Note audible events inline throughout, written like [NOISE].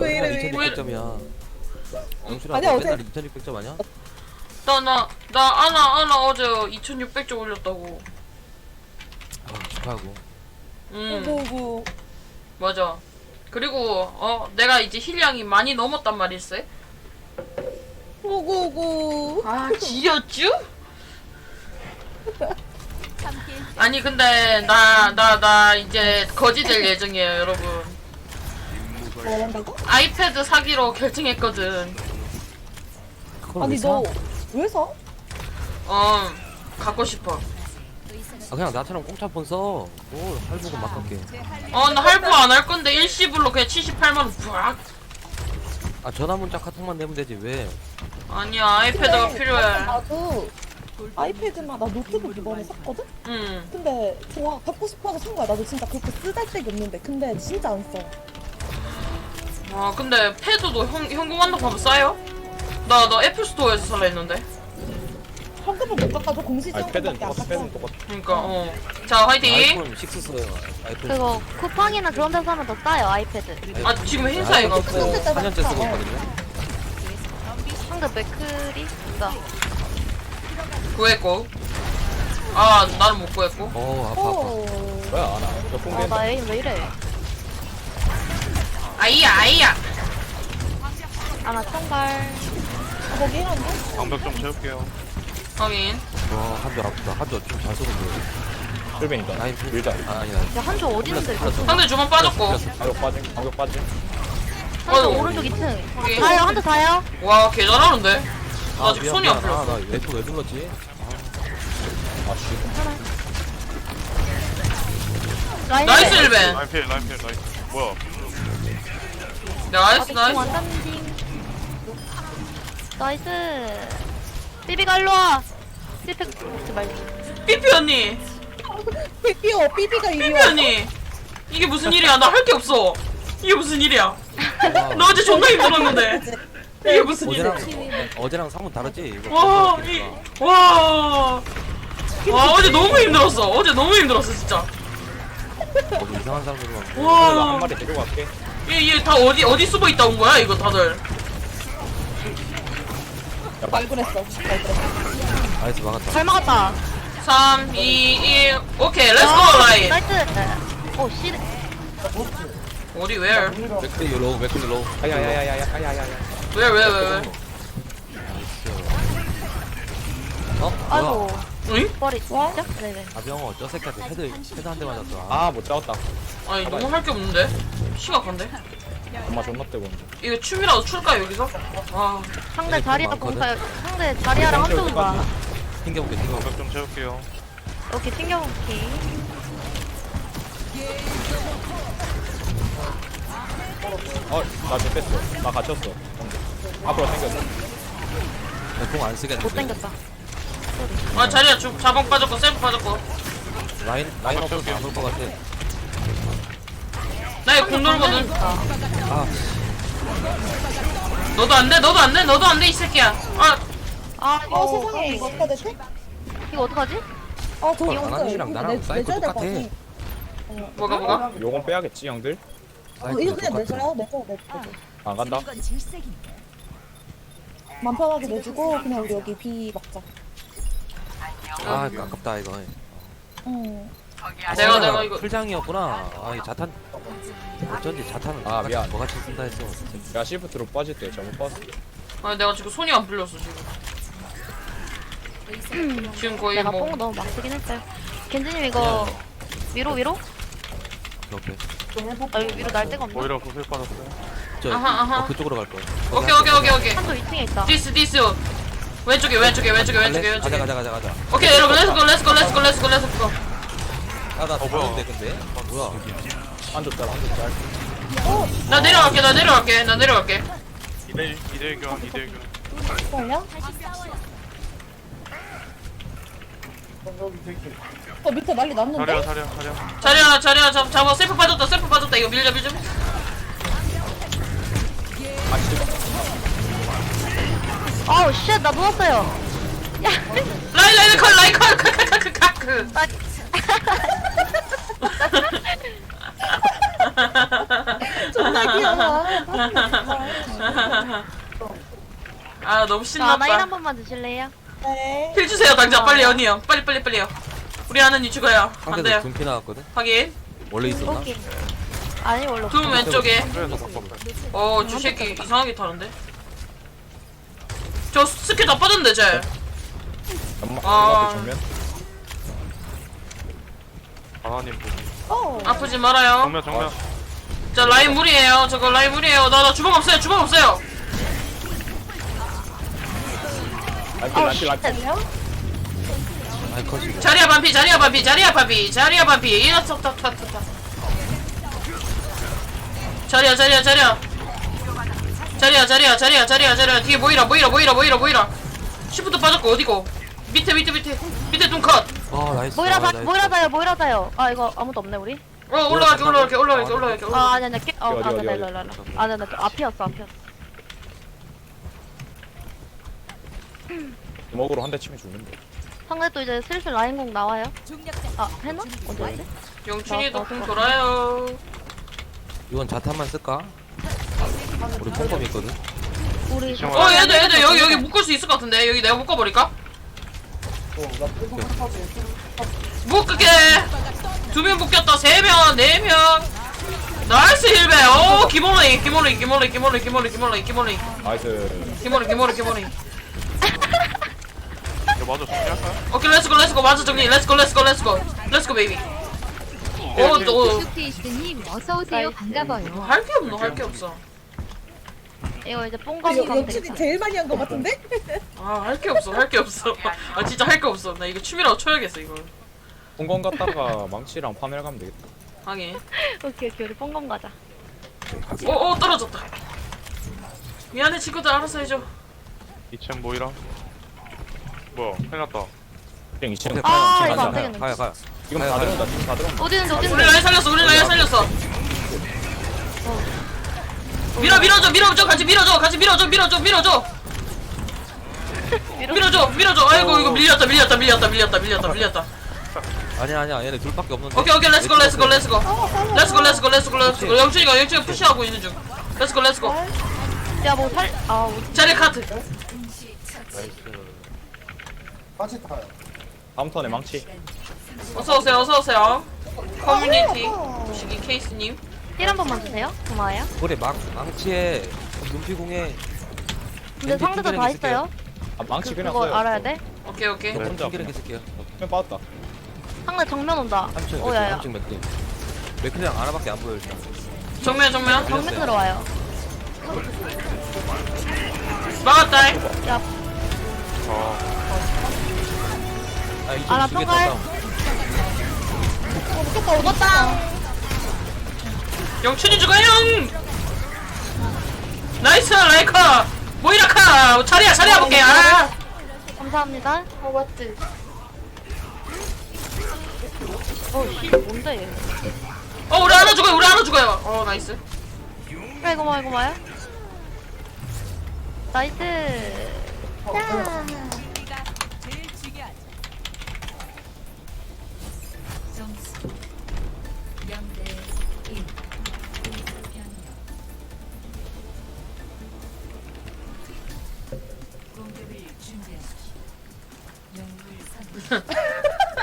왜 이래 왜 이래? 2600점이야. 영수라 아니, 너 어제- 맨날 2600점 아니야? 나 나 나 아나 아나 어제 2600점 올렸다고. 아, 축하하고. 음. 오구오구. 맞아. 그리고 어 내가 이제 힐량이 많이 넘었단 말일세? 오구오구. 아 지렸쥬? [LAUGHS] 아니 근데 나 나 나 이제 거지 될 예정이에요 여러분 뭐 한다고? 아이패드 사기로 결정했거든 그걸 아니 왜 사? 너 왜 사? 어 갖고 싶어 아, 그냥 나처럼 공짜 폰 써. 뭐 할부고 막 갈게. 어 나 할부 안 할 건데 일시불로 그냥 78만원 부악 아, 전화 문자 카톡만 내면 되지 왜? 아니야 아이패드가 근데 필요해 나도 아이패드만 나 노트북 이번에 샀거든? 음 근데 좋아 갖고 싶어서 산 거야 나도 진짜 그렇게 쓰잘데기 없는데 근데 진짜 안 써 아 근데 패드도 현, 현금 환납하면 싸요? 나 나 애플스토어에서 살라 했는데. 현금을 못 깎아줘 공시지원금밖에 아이패드는 안 똑같아 깎아. 패드는 똑같아. 그러니까 어자 화이팅! 아이폰 6 써요. 아이폰 그거 쿠팡이나 그런 데서 사면 더 싸요 아이패드. 아 지금 행사해갖고 4년째 쓰고 있거든요. 상대 맥클이 있어 구했고. 아 나는 못 구했고. 어, 아파, 아파. 어... 뭐야 아나 저 공개 어나 에임 왜 이래 아이야 아이야 아나 총갈 아, 거기 이런데? 방벽 좀 채울게요. 확인 와, 한줄 아프다. 한줄 좀잘 쏘는데. 실벤이다 라인 밀자 아, 아니다. 야 한조 어디 있는데 이거 상대 주문 빠졌고 방벽 빠짐 방벽 빠짐 한조 어이구. 오른쪽 2층 확인 다요 한조 다요 와 개잘하는데 나 아, 지금 미안, 손이. 풀렸어 아, 나 F 왜 눌렀지? 아 씨 라인 나이스 일벤 라인 필, 라인 필, 라인. 뭐야? 나이스 나이스. 안 닿는디 나이스. 삐비가 일로와. 삐팩 먹지 말고. 삐삐 언니. 삐삐어 삐삐가 이리 삐삐 와 언니. 이게 무슨 일이야? 나 할 게 없어. 이게 무슨 일이야? 나 어제 존나 힘들었는데. 이게 무슨 일이야? 어제랑 어제랑 상문 다르지? 이거 와, 보니까. 이, 와, 와, 어제 너무 힘들었어. 어제 너무 힘들었어, 진짜. 너무 이상한 사람들만. 나한 와, 마리 데리고 갈게 얘, 얘 다 어디, 어디 숨어 있다 온 거야, 이거 다들. 발굴했어 발굴했어 나이스 막았다. 잘 막았다 3, 2, 1, 오케이, 렛츠 고, 라인. 나이스 오 씨. 어디, where? 맥클리 로우, 맥클리 로우. 야야야야야야야야 where, where, where, where? 어? 뭐야? 아이고 응? 머리 와? 진짜? 네네 아병어 저 새끼한테 헤드 헤드 한 대 맞았어. 아, 아못 잡았다 아니, 너무 할 게 없는데? 심각한데? 엄마 존나 뜨고 이거 춤이라도 출까, 여기서? 아, 상대 네, 자리야. 공사 상대 자리야랑 한쪽은 봐 튕겨볼게 튕겨볼게. 좀 채울게요. 오케이 튕겨볼게 어나 지금 뺐어 나 갇혔어 앞으로 당겼어 공안 쓰겠는데. 못 당겼다 아, 자리야, 주, 자방 빠졌고, 셀프 빠졌고. 라인 라인 없어서 안올 것 같아. 나 이거 공 놀거든. 아, 너도 안 돼, 너도 안 돼, 너도 안 돼, 이 새끼야. 아, 아어 이거 세상에 이거 어떻게? 이거 어떡하지? 아 저기 어, 나나님이랑 나랑 사이클 똑같아. 뭐가, 뭐가? 요건 빼야겠지 형들 어, 이거 그냥 내줘요 내줘 내줘 안 간다 맘 편하게 내주고 그냥 우리 여기 비 먹자 아, 아깝다 이거. 응 아, 내가, 내가 이거- 풀장이었구나. 아, 이 자탄 어쩐지 자탄은 아, 뭐같이- 미안. 뭐같이 쓴다 했어. 야 시프트로 빠질 때 잘못 봤어 아니 내가 지금 손이 안 풀렸어 지금 지금 거의 내가 뭐뽕 너무 막 쓰긴 했어요 겐지님 이거 위로 위로? 오케이. 아 여기 위로 날 데가 없나? 오히려 구슬 빠졌어요. 저 아하, 아하. 어, 그쪽으로 갈 거야. 오케이 오케이 오케이 오케이 한조 2층에 있다 디스 디스 왼쪽에 왼쪽에 왼쪽에 왼쪽에 가자 왼쪽에 가자 가자 가자. 오케이 여러분 렛츠고 렛츠고 렛츠고 렛츠고 렛츠고 아나. 죽는데 근데. 아, 뭐야? 한쪽 짤 한쪽 짤나 내려갈게 나 내려갈게 나 내려갈게 2대 2대 교환, 2대 교환. 걸려? 어 밑에 난리 났는데? 자리야, 자리야. 자리야 자리야 잡, 잡아 셀프 빠졌다 셀프 빠졌다 이거 밀자 밀자 아 우 쉣나 누웠어요. 야. 라인 라인 컬 라인 컬컬컬컬컬 나... 존나 귀여워. 아 너무 저 아나 1 신났다. 한 번만 주실래요? 네. 힐 주세요 당장 빨리 언니 형 빨리 빨리 빨리요. 우리 하나님 죽어요. 안 상대도 돼요. 둠피 나왔거든? 확인. 원래 있었나? 오케이. 아니 원래 둠 왼쪽에. 그래서 바꿨어요. 어 주새끼 이상하게 타는데 저 스킬 다 빠졌는데 쟤. 연막 아. 정면? 보기. 어. 아프지 말아요. 정면 정면. 자 라인 물이에요. 저거 라인 물이에요. 나 나 주먹 없어요. 주먹 없어요. 란필 란필 란필 잘요? 아이 컷이고. 자리야 반피 자리야 반피 자리야 반피 자리야 반피. 탁탁탁탁 자리야 자리야 자리야 자리야 자리야 자리야 자리야 자리야 뒤에 모이라 모이라 모이라 모이라 모이라 시프트 빠졌고 어디고 밑에 밑에 밑에 밑에 둠컷 아 나이스 모이라 아, 다 나이스. 모이라 다요 모이라 다요. 아 이거 아무도 없네 우리. 어 올라갈게 올라갈게 올라갈게 올라갈게 아 아니 아니 깨. 어 어디, 아니 어디, 아니 어디? 아니 아니 아니 앞이었어 앞이었어. 주먹으로 한 대 치면 죽는데 상대 또 이제 슬슬 라인공 나와요. 아 했나? 어디 어디? 영춘이도 나- 쿵 나- 돌아요 이건 자탄만 쓸까? 우리 뽕검 있거든? 우리 어 얘들 얘들 여기 여기 묶을 수 있을 것 같은데. 여기 내가 묶어버릴까? 묶을게. 두 명 묶였다. 세명네명. 나이스 힐베. 오 기모리 기모리 기모리 기모리 기모리 기모리 기모리 나이스. 기모리 기모리 이거 맞아? 오케이 렛츠고 렛츠고 맞아 정리. 렛츠고 렛츠고 렛츠고 렛츠고 베이비 오또 어서 오세요. 반가워요. 할게 없노 할 게 없어 이거 이제 여- 뽕검 가면 연출이 되겠다. 제일 많이 한 것 같은데? 아 할 게 없어 할 게 없어 아 진짜 할 게 없어 나 이거 춤이라고 쳐야겠어 이거 공건 갔다가 망치랑 파멸 가면 되겠다 하긴 오케이 오케이 우리 뽕검 가자. 오오 떨어졌다 미안해 친구들 알아서 해줘 2층 모이라. 뭐야? 해놨다. 그냥 2층 아. 이거 안 되겠네. 가야 가야 지금 다 들어온다 지금 다 들어온다 어디 있는데 어디 우리 있는데? 라인 살렸어 우리 라인 살렸어 밀어 밀어줘 밀어줘 같이 밀어줘 같이 밀어줘 밀어줘 밀어줘. 밀어줘. 밀어줘 아이고 이거 밀렸다 밀렸다 밀렸다 밀렸다 밀렸다 밀렸다. 아니야 아니야 얘네 둘밖에 없는데. 오케이 오케이 렛츠고 렛츠고 렛츠고 렛츠고 let츠고 렛츠고 렛츠고 영준이가 영준이가 푸시하고 있는 중. 렛츠고 렛츠고 야뭐 살. 아 우리 자리 카트. 다음 턴에 망치. 어서오세요 어서오세요. 커뮤니티 무식이 케이스님 힐 한 번만 주세요. 고마워요. 그래 망, 망치에 눈피공에 근데 상대도 다 있어요. 아 망치 그, 그냥 그거 써요 알아야 돼. 오케이 오케이 네. 혼자 튕기는 게 쓸게요 그냥 빠졌다 상대 정면 온다. 3층 맥클 오야야. 3층 맥클 맥클이랑 하나밖에 안 보여 일단 정면 정면 정면 들어와요. 막았다 야 어. 아 2층 알아, 두개 평갈. 땄다 먹었다. 영춘이 죽어요 나이스 라이카 모이라카 자리야 자리야 볼게 아 감사합니다. 어 맞지. 어 씨 뭔데 얘. 어 우리 하나 죽어요 우리 하나 죽어요 어 나이스 야 이거 봐 이거 봐요. 나이스.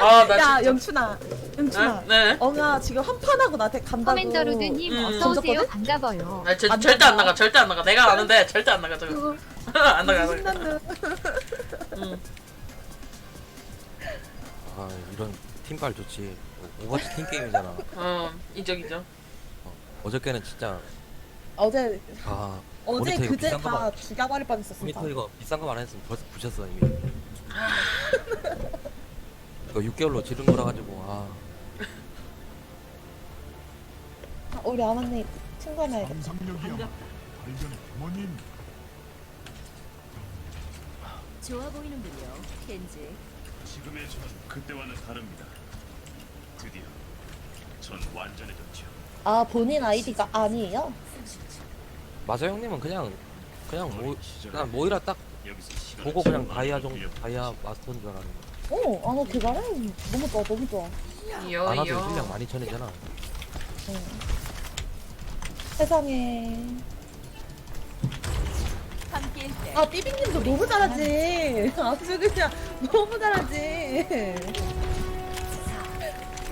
아 나 야, 연춘아. 연춘아. 네? 엉아 지금 한판 하고 나한테 간다고. 커맨더 로드님 음. 어서 오세요. 반가워요. 아, 저, 안 절대 안 나가. 나가 절대 안 나가 내가 아는데 절대 안 나가 저거 [LAUGHS] 안 나가 안 나가 신난다. 응. 아 이런 팀빨 좋지 오버워치 팀게임이잖아 어 인정 인정 어저께는 진짜 어제 아 어제 모니터 이거 그제 비싼 거다 봐. 죽여버릴 뻔했었어. 모니터 이거 비싼 거만 안 했으면 벌써 부셨어 이미 [LAUGHS] 이거 6개월로 지른 거라 가지고 아 아, 우리 아마님 친구 하나 해야겠다. 좋아 보이는군요. 켄지. 지금의 저는 그때와는 다릅니다. 드디어 전 완전해졌죠. 아 본인 아이디가 아니에요? 맞아 형님은 그냥 그냥 모 그냥 모이라 딱 여기서 시간을 보고 그냥 다이아 돌려보내죠. 다이아 마스터인 줄 알았는데 어, 아너 대단해. 너무 좋아, 너무 좋아. 이요 안 와도 이요 실력 12,000이잖아 세상에. 함께일 때 아, 삐비님도 너무 잘하지. 아주 그냥 너무 잘하지.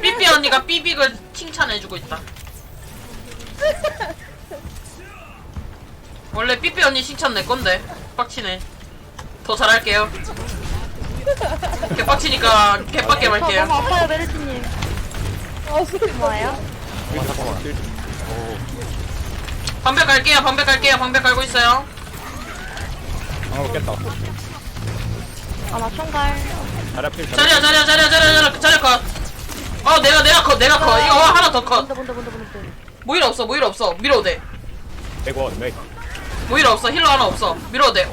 삐삐 언니가 삐빅을 칭찬해주고 있다. 원래 삐삐 언니 칭찬 내 건데 빡치네. 더 잘할게요. 개빡치니까 개빡게 저 말게요. 아파요 메르시님. 아, 소리 뭐예요? 아 잠깐만 방벽 갈게요. 방벽 갈게요. 방벽 갈고 있어요. 아 깼다 아나 총갈. 자리 자리야 자리야 자리야 자리야 자리야 자리야 컷. 어 내가 내가 컷 내가 컷. 이거 하나 더 컷. 뭔데 뭔데 뭔데 뭔데. 모일 없어 모일 없어. 밀어도 돼. 맥원 맥 모일 없어. 힐러 하나 없어. 밀어도 돼.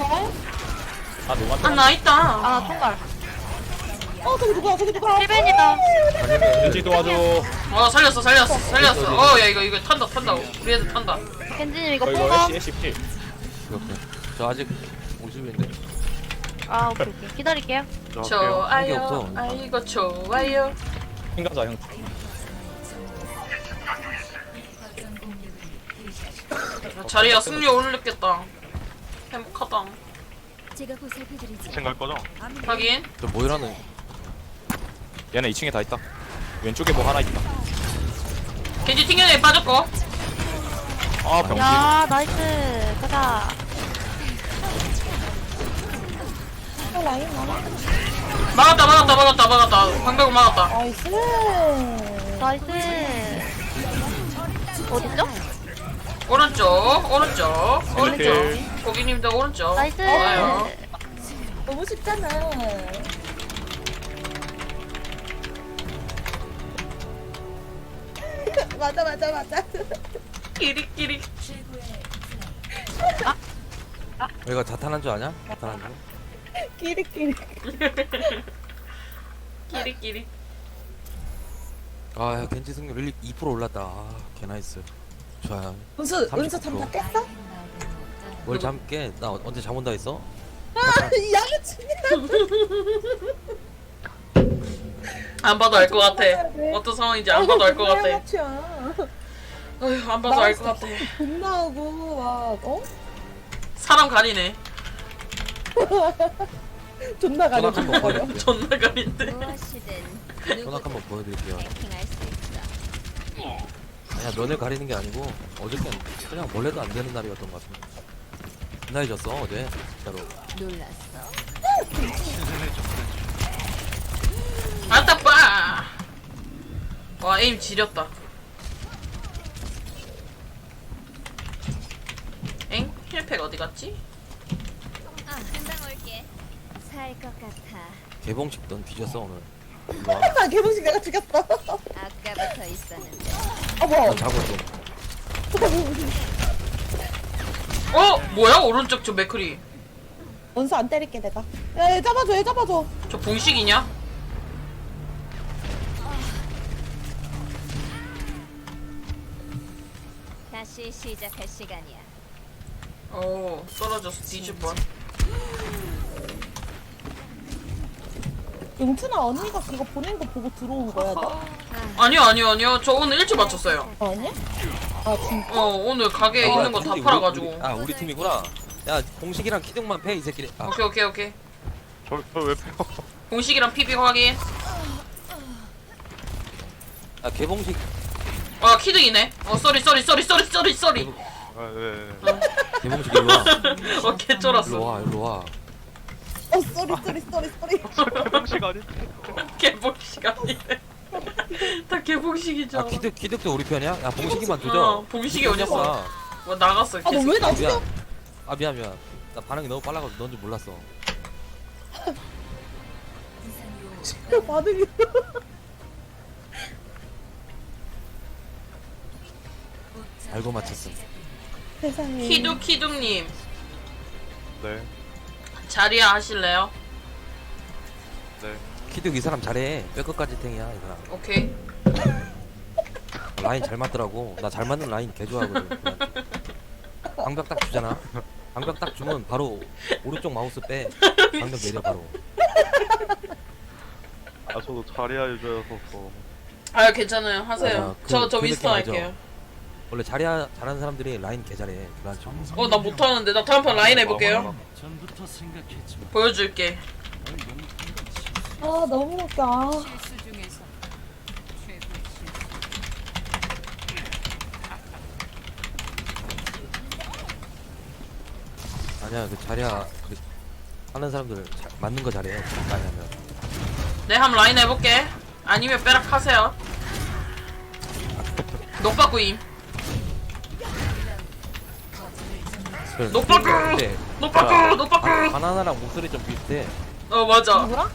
아 너무 아 나 있다. 아나 총갈. 어, 저기 누구야, 저기 누구야. 1벤이다. 겐지 도와줘 어 살렸어 살렸어 살렸어. 어 야 이거 이거 탄다 탄다. 우리 애들 탄다. 겐지님 이거 어, 이거 뽑아. 애쉬 애쉬 필 이렇게. 저 아직 50인데. 아 오케이 오케이. 기다릴게요. 저. 한게 좋아요. 없어. 아이고 좋아요. 핑가자 형 자리야 승리 올렸겠다. 행복하다. 제가 보살펴드리죠. 2층 갈 거죠? 하긴 저 모이라는 얘네 2층에 다 있다 왼쪽에 뭐 하나 있다 겐지 튕겨내 빠졌고. 아 병신 야 나이스. 가자. 어, 라인 나와. 막았다 막았다 막았다 막았다. 방벽을 막았다. 나이스. 나이스. 어딨죠? 오른쪽 오른쪽 오른쪽. 힐. 고객님들 오른쪽. 나이스. 좋아요. 너무 쉽잖아. [LAUGHS] 맞아, 맞아, 맞아. 끼리끼리. 얘가 자탄한 줄 아냐? 자탄한 줄? 끼리끼리. [LAUGHS] 끼리끼리. 아, 야, 겐지 승률 1, 2% 올랐다. 아, 개나이스. 좋아요. 은수, 30%. 은수 잠깐 깼어? 뭘 잠깨? 나 언제 잠 온다 했어? 아, 이 양아치. 안 봐도 알 것 같아. 어떤 상황인지 안 봐도 알 것 같아. 양아치야. 어휴 안 봐도 알 것 같아. 돈 나오고, 막, 어? 사람 가리네. [LAUGHS] 존나 가려, 존나 가린데. 무엇이든 전화 한번 보여드릴게요. 해킹할 수 야, 면을 가리는 게 아니고, 어저께는 그냥 원래도 안 되는 날이었던 것 같은데. 날이졌어, 어제. 진짜로. 놀랐어. 아따 빠. 와 에임 지렸다. 엥? 힐팩 어디 갔지? 아, 금방 올게. 살 것 같아. 개봉식 넌 뒤졌어, 오늘. 일로 와. 아, 개봉식 내가 죽였어. 아까부터 있었는데. 어, 뭐. 넌 자고 좀. 어 뭐야 오른쪽 저 맥크리. 원수 안 때릴게, 내가. 야, 얘 잡아줘, 얘 잡아줘. 저 봉식이냐? 다시 시작할 시간이야. 어 떨어져서 뻔. 용춘아, 언니가 그거 보낸 거 보고 들어온 거야, 너? [LAUGHS] 아니요 아니요 아니요 저 오늘 일찍 맞췄어요. 어, 아니야? 아, 진짜? 어 오늘 가게에 아, 있는 거다 우리- 우리- 팔아가지고. 우리- 아, 우리 팀이구나. 야, 공식이랑 키등만 패, 이 새끼들. 아, 오케이 오케이 오케이. 저저왜 패요? 공식이랑 PB 확인. 아, 개봉식. 아 키드이네. 어 쏘리 쏘리 쏘리 쏘리 쏘리 쏘리. 개봉, 아, 네, 네. 개봉식 일로 와. [LAUGHS] 어 개쩔었어. 일로 와, 일로 와. 어, 쏘리, 쏘리, 쏘리, 쏘리. [LAUGHS] 병식 아니? [LAUGHS] 개봉식 아니네. 다 개봉식이죠. 아, 키득, 키득도 우리 편이야? 야, 봉식이만 어, 조져. 봉식이 어딨어? 뭐 나갔어. 아, 너 계속. 왜나 아, 죽여? 미안. 아, 미안, 미안. 나 반응이 너무 빨라가지고 넌 줄 몰랐어. 반응이. [LAUGHS] 알고 맞췄어. 세상에. 키둑 키둑님 네, 자리야 하실래요? 네. 키득 이 사람 잘해. 뼈끝까지 탱이야, 이 사람. 오케이. 라인 잘 맞더라고. 나 잘 맞는 라인 개 좋아하거든. 방벽 딱 주잖아. 방벽 딱 주면 바로 오른쪽 마우스 빼. 방벽 내려 바로. 아 저도 자리야 뭐. 아 괜찮아요 하세요. 아, 그- 저 저그 윈스턴 느낌 알죠? 할게요. 원래 잘해 잘하는 사람들이 라인 개 잘해. 그렇죠. 어나 못하는데 나 다음 판 라인 해볼게요 전부터 생각했지만 보여줄게 아 너무 웃겨. 아, 아니야 그 자리야 그 하는 사람들 자, 맞는 거 잘해. 많이 하면. 네 한번 라인 해볼게 아니면 빼락 하세요 그래서 녹바꾸! 야, 녹바꾸! 바- 바나나랑 목소리 좀 비슷해. 어 맞아 누구랑?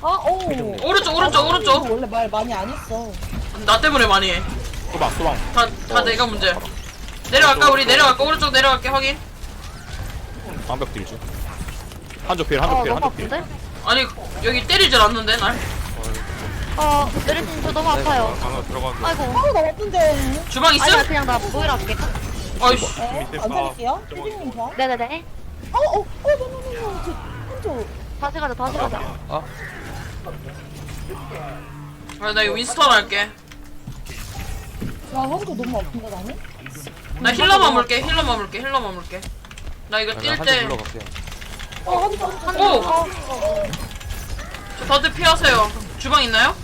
아 오. 오른쪽 오른쪽 아, 오른쪽. 원래 말 많이 안 했어. 나 때문에 많이 소방 소방. 해다 다 내가 문제. 내려갈까 우리? 내려갈까? 오른쪽 내려갈게 확인. 방벽 딜주 한쪽 필어 한쪽 필 너무 한쪽 필. 아픈데? 아니 여기 때리질 않는데 날? 어 메르신 저 너무 아파요. 방금 들어가는 아이고. 아우 나 아픈데. 주방 있음? 아니야 그냥 나 모이라 할게. 어이씨 네, 안 살릴게요. 피디님 좋아. 네네네. 어, 어, 어, 너너너너, 저 한조. 다시 가자 다시 가자. 아 아, 나 이거 윈스턴 할게 나 한조 너무 아픈데 나는. 나 힐러만 물게 힐러만 물게 힐러만 물게 나 이거 한대 뛸때 불러갈게. 어, 한조 한조. 오! 아, 어, 다들 피하세요 주방 있나요?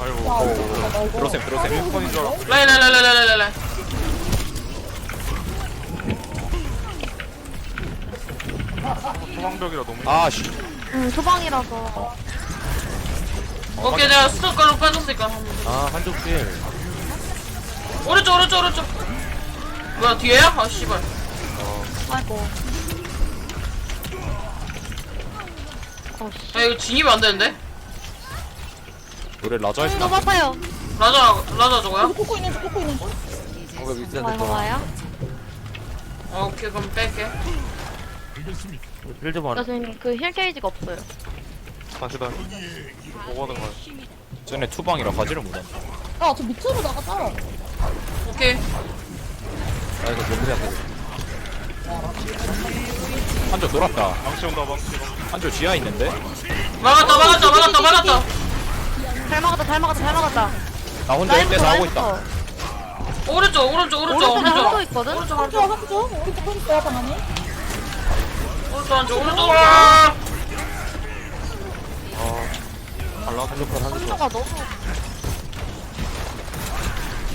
아이고 나 이거. 들어셈, 들어셈. 아, 폰인 줄 알아. 라인 라인 라인 라인 라인 라인 소방벽이라 너무 아 씨 음 소방이라서 오케이 내가 스톱가로 빠졌으니까 아 한쪽 필. 오른쪽 오른쪽 오른쪽 뭐야 뒤에야? 아 씨발 아이고 어씨 아 이거 진입이 안 되는데? 노래 라자 음, 했어 너무 아파요 라자 라자 저거야? 코코 있는 중, 코코 있는 중. 와요. 와요 어, 오케이 그럼 뺄게 필좀 나 하나. 지금 그 힐 게이지가 없어요. 다시 다시. 뭐 하는 거야. 쟤네 투방이라 가지를 못한다 아, 저 밑으로 나갔다. 오케이. 아 이거 몇 그래 한쪽 돌았다. 망치 온다 망치. 한쪽 지하 있는데? 막았다 막았다 막았다 막았다. 잘 막았다 잘 막았다 잘 막았다. 나 혼자 1대4 하고 있다. 오른쪽 오른쪽 오른쪽 오른쪽에 한조 오른쪽. 있거든? 오른쪽 한조, 오른쪽 한조. 오른쪽 한조 야방 안에. 오른쪽 오른쪽 오른쪽 와! 한쪽. 한조가 너무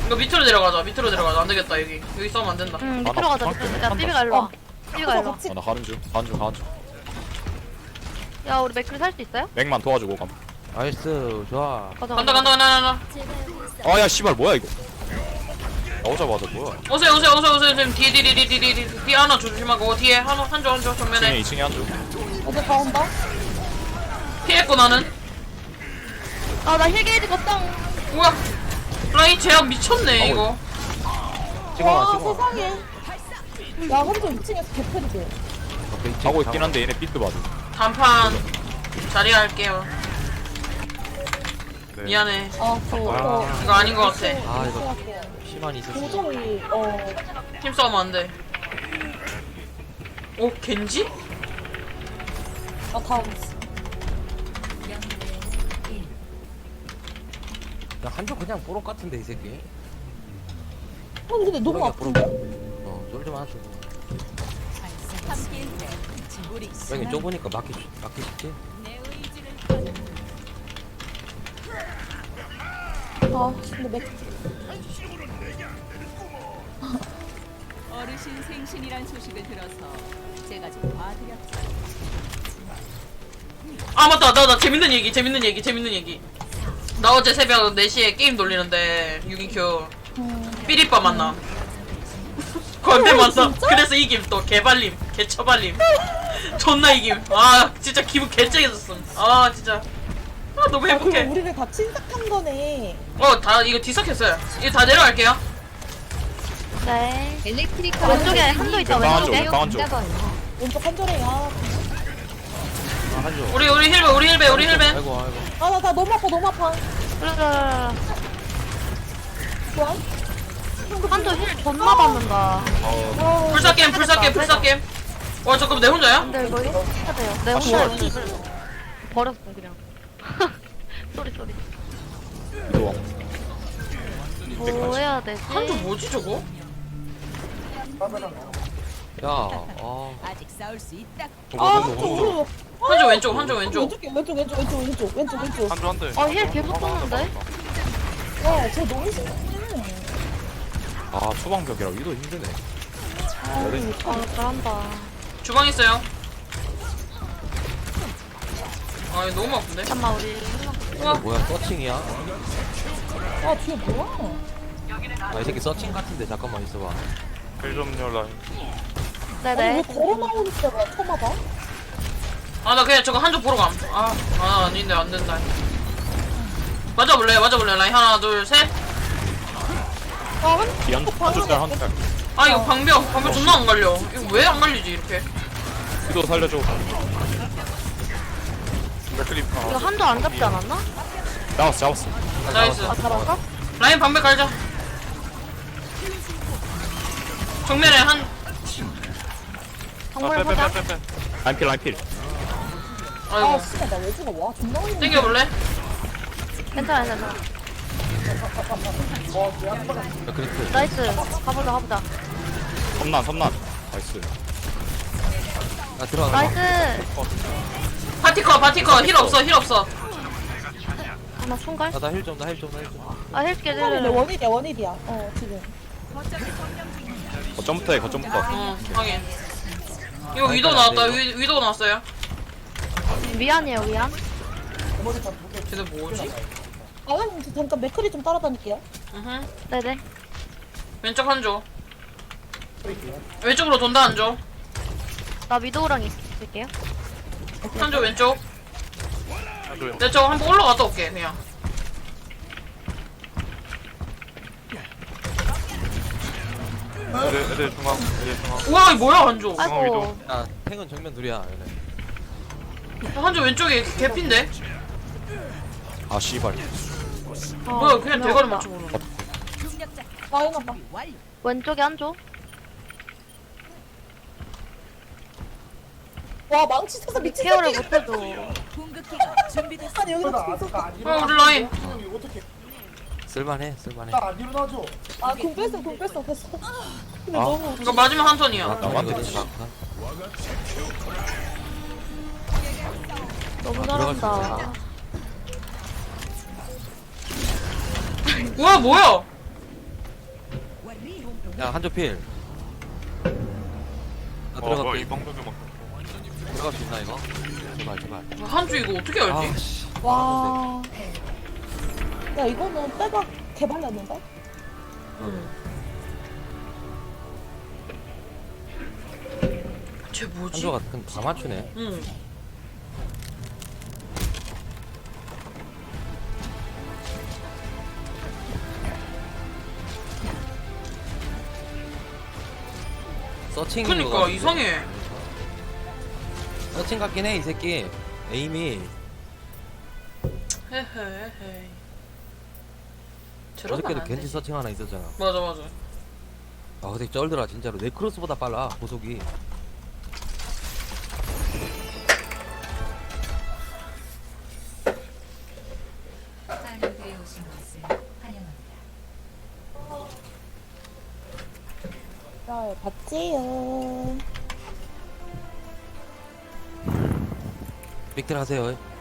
이거 밑으로 내려가자 밑으로 내려가자 안 되겠다 여기 여기 싸우면 안 된다 응 아, 밑으로 나 가자 밑으로 한다. 삐비가 일로와 삐비가 일로와 같이 어, 나 가는 중 가는 중 가는 중야 우리 맥클 살수 있어요? 맥만 도와주고 감 나이스 좋아. 가자 간다 간다 간다 간다 있어. 아야 씨발 뭐야 이거 나오자마자 뭐야 오세요 오세요 오세요 오세요 지금 뒤에 뒤에 뒤에 뒤에 뒤에 뒤에 하나 조심하고 뒤에 하나 한조 한조 2층에. 정면에 2층에 한쪽 어디 가 온다? 피했고 나는. 아 나 힐 게이지가 없다. 우와 라인 제압 미쳤네 이거. 찍어와 와, 찍어와. 세상에. 야, 한조 2층에서 개패리게. 하고 있긴 한데 얘네 비트 봐도 단판 자리 할게요. 네. 미안해. 아, 저, 저. 이거 아닌 것 같아. 아 이거 시간이 있었어. 도저히, 어. 힘싸움 안 돼 오 겐지? 아, 다음. 야, 한쪽 그냥 뽀록 같은데 이 새끼. 어, 근데 너무 아픈데? 어, 쫄좀 주고. 여기 좁으니까 막기 쉽- 막기 쉽지. 아, 근데 맥, 어르신 생신이란 소식을 들어서 제가 좀 봐드렸죠. 아 맞다. 나 나 재밌는 얘기 재밌는 얘기 재밌는 얘기. 나 어제 새벽 4시에 게임 돌리는데 6인큐 삐리빠 만나. [LAUGHS] 건대 만나. 그래서 이김 또 개발림 개처발림. 존나 이김 아 진짜 기분 개ጨ겠었음. 아 진짜. 아 너무 아, 그럼 행복해. 우리를 다 친삭한 거네. 어 다 이거 뒤섞였어요. 이거 다 내려갈게요 네 왼쪽에 한조 있다 왼쪽에 방한 쪽 왼쪽 한조래야. 아 한쪽. 우리 우리 힐베 우리 힐베 우리 힐베 아이고 아이고. 아, 나, 나 너무 아파, 너무 아파. 그래 그래 좋아? 한조 힐 존나 받는다 아, 불사 게임 불사 게임 불사 게임 와 잠깐만 내 혼자야? 근데 이거 해야 돼요 내 아, 혼자 씨발. 버렸어 그냥 [LAUGHS] 쏘리 쏘리 뭐 해야 되지? 한조 뭐지 저거? 야, 어, 아직 싸울 수 있다. 아 한쪽 오른쪽 한조 왼쪽 한조 왼쪽 왼쪽 왼쪽 왼쪽 왼쪽 왼쪽 왼쪽 왼쪽 한조 한대. 아, 힐 계속 쏘는데? 와쟤 너무 심해 아 초방벽이라 위도 힘드네 아, 잘한다. 주방 있어요 아 이거 너무 아픈데? 잠깐만, 우리. 우와 뭐야, 서칭이야? 아 뒤에 뭐야 아, 이 새끼 서칭 같은데, 잠깐만 있어봐. 힐좀 열라. 아니 왜 네네. 걸어 나오는 때가 처음 와봐 아나 그냥 저거 한조 보러 감. 아, 아 아닌데 안 된다. 맞아 볼래? 맞아 볼래? 라인 하나 둘 셋. 아한 뒤한 한줄 짤 한줄 짤 아 이거 방벽 방벽 존나 안 갈려. 이거 왜 안 갈리지 이렇게? 위도 살려줘 맥클립. 이거 아, 한조 안 잡지 않았나? 잡았어 잡았어 나이스. 아 잡았어? 라인 방벽 갈자. 정면에 한 정말. 빼빼빼빼. 라인필 라인필 아 아이고 씨발 나 왜 죽어 와 존나 어이없네 땡겨볼래? 괜찮아, 괜찮아. 야, 그리트. 나이스. 가보자, 가보자. 섬난 섬난 나이스 야, 들어가. 나이스. 파티커 파티커 힐 없어 힐 없어. 하나 순갈? 야, 나힐 좀, 나 힐 좀, 나 힐 좀. 아, 힐 근데 깨지를. 원일이야 원일이야 어 지금 거점부터 해 거점부터 어 확인. 이거 위도 나왔다 위, 위도 나왔어요. 미안해요, 미안. 쟤들 뭐지? 아 형님 저 잠깐 맥크리 좀 따라다닐게요 으흠. 네네. 왼쪽 한 조. 왼쪽으로 돈다 한 조. 나 위도우랑 있을게요. 한 조 왼쪽. 한조 형. 내 저거 한번 올라갔다 올게 그냥. 애들 애들 중앙. 애들 중앙. 우와 이거 뭐야 한조. 아이고. 야, 탱은 정면 둘이야. 얘네. 한조 왼쪽에 개핀데? 아 씨발 어, 뭐야 그냥 대가리 들어갔다. 맞춰보는 거. 아. 왼쪽에 한조. 와 망치 쳐서 미친 케어를 새끼 준비됐어. 아니 죽 있어 어 우리 라인. 쓸만해, 쓸만해. 아궁 뺐어 궁 뺐어 됐어 근데 아. 너무 이거 마지막 한 턴이야. 나 나한테 이거지, 나. 너무 들어갈 수 잘한다. [LAUGHS] 우와 뭐야? 야, 한조 필. 나 어 뭐야 들어갈게. 이 막. 들어갈 수 있나, 이거? 제발, 제발. 한조 이거 어떻게 알지? 아, 씨. 와. 야 이거는 빼박 개발렸는데? 쟤 뭐지? 한조가 그냥 다 맞추네. 응. 서칭. 그니까 이상해. 서칭 같긴 해, 이 새끼. 에임이. 헤헤헤. 어저께도 겐지 서칭 하나 있었잖아. 맞아 맞아. 아, 근데 쩔더라, 진짜로. 내 크로스보다 빨라, 고속이. 야 봤지요. 빅들 하세요.